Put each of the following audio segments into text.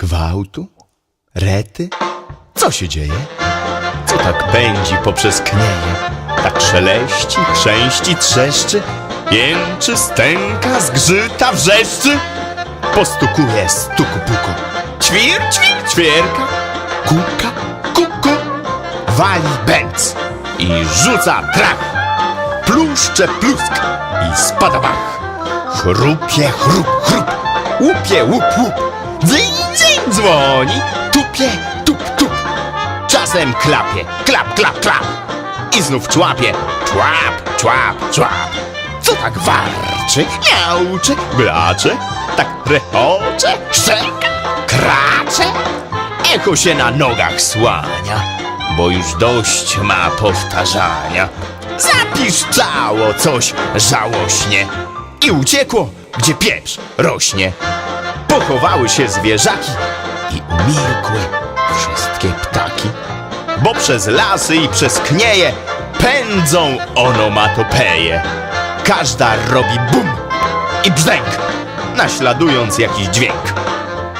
Gwałtu? Rety? Co się dzieje? Co tak pędzi poprzez knieje? Tak szeleści, chrzęści, trzeszczy? Jęczy, stęka, zgrzyta, wrzeszczy? Postukuje stuku puku. Ćwir, ćwir, ćwierka. Kuka, kuku. Wali bęc i rzuca trach. Pluszcze plusk i spada bach. Chrupie, chrup, chrup. Łupie, łup, łup. Dzwoni. Tupie, tup, tup. Czasem klapie, klap, klap, klap. I znów człapie, człap, człap, człap. Co tak warczy, miauczy, blacze, tak rechocze, szczeka, kracze? Echo się na nogach słania, bo już dość ma powtarzania. Zapiszczało coś żałośnie i uciekło, gdzie pieprz rośnie. Pochowały się zwierzaki i umilkły wszystkie ptaki, bo przez lasy i przez knieje pędzą onomatopeje. Każda robi bum i brzdęk, naśladując jakiś dźwięk.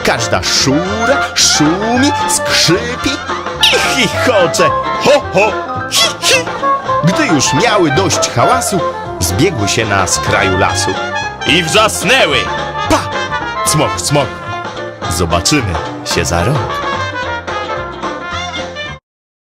Każda szura, szumi, skrzypi i chichocze. Ho, ho, hi, hi. Gdy już miały dość hałasu, zbiegły się na skraju lasu i wrzasnęły. Pa! Smok, smok. Zobaczymy się za rok.